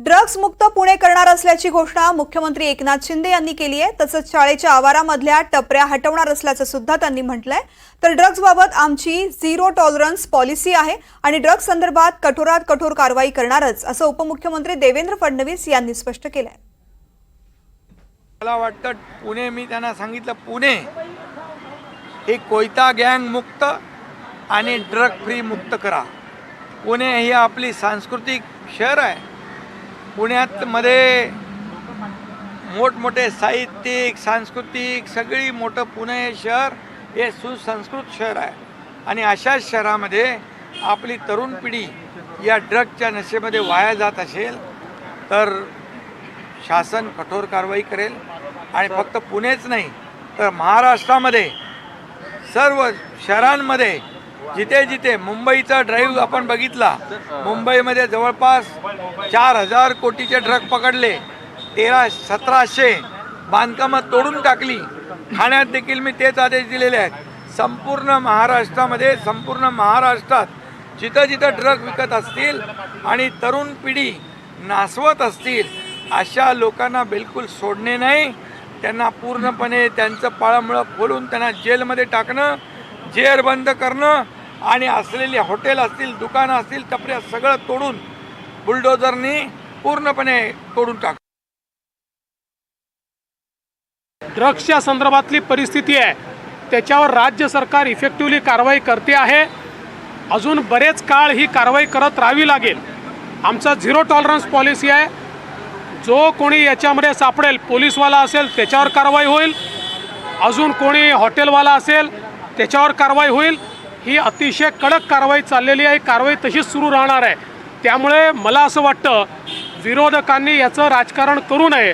Drugs मुक्त पुणे करणार असल्याची घोषणा मुख्यमंत्री एकनाथ शिंदे यांनी केली आहे. तसंच शाळेच्या आवारामधल्या टपऱ्या हटवणार असल्याचं सुद्धा त्यांनी म्हटलंय. तर ड्रग्जबाबत आमची झिरो टॉलरन्स पॉलिसी आहे आणि ड्रग्ज संदर्भात कठोरात कठोर कारवाई करणारच असं उपमुख्यमंत्री देवेंद्र फडणवीस यांनी स्पष्ट केलंय. मला वाटतं पुणे मी त्यांना सांगितलं पुणे हे कोयता गँग मुक्त आणि ड्रग फ्री मुक्त करा. पुणे ही आपली सांस्कृतिक शहर आहे. पुण्यात मध्ये मोठमोठे साहित्यिक सांस्कृतिक सगळी मोठं पुणे हे शहर हे सुसंस्कृत शहर आहे. आणि अशाच शहरामध्ये आपली तरुण पिढी या ड्रगच्या नशेमध्ये वाया जात असेल तर शासन कठोर कारवाई करेल. आणि फक्त पुणेच नाही तर महाराष्ट्रामध्ये सर्व शहरांमध्ये जिथे जिथे मुंबईचा ड्राईव्ह आपण बघितला मुंबईमध्ये जवळपास चार हजार कोटीचे ड्रग पकडले तेरा सतराशे बांधकामं तोडून टाकली. ठाण्यात देखील मी तेच आदेश दिलेले आहेत. संपूर्ण महाराष्ट्रामध्ये संपूर्ण महाराष्ट्रात जिथं जिथं ड्रग विकत असतील आणि तरुण पिढी नासवत असतील अशा लोकांना बिलकुल सोडणे नाही. त्यांना पूर्णपणे त्यांचं पाळामुळं खोलून त्यांना जेलमध्ये टाकणं जेर बंद करणं आणि असलेली हॉटेल असतील दुकानं असतील टपऱ्या सगळं तोडून बुलडोझरनी पूर्णपणे तोडून टाक ड्रग्सच्या संदर्भातली परिस्थिती आहे. त्याच्यावर राज्य सरकार इफेक्टिव्हली कारवाई करते आहे. अजून बरेच काळ ही कारवाई करत राहावी लागेल. आमचा झिरो टॉलरन्स पॉलिसी आहे. जो कोणी याच्यामध्ये सापडेल पोलीसवाला असेल त्याच्यावर कारवाई होईल. अजून कोणी हॉटेलवाला असेल त्याच्यावर कारवाई होईल. ही अतिशय कडक कारवाई चाललेली आहे. कारवाई तशीच सुरू राहणार आहे. त्यामुळे मला असं वाटतं विरोधकांनी याचं राजकारण करू नये.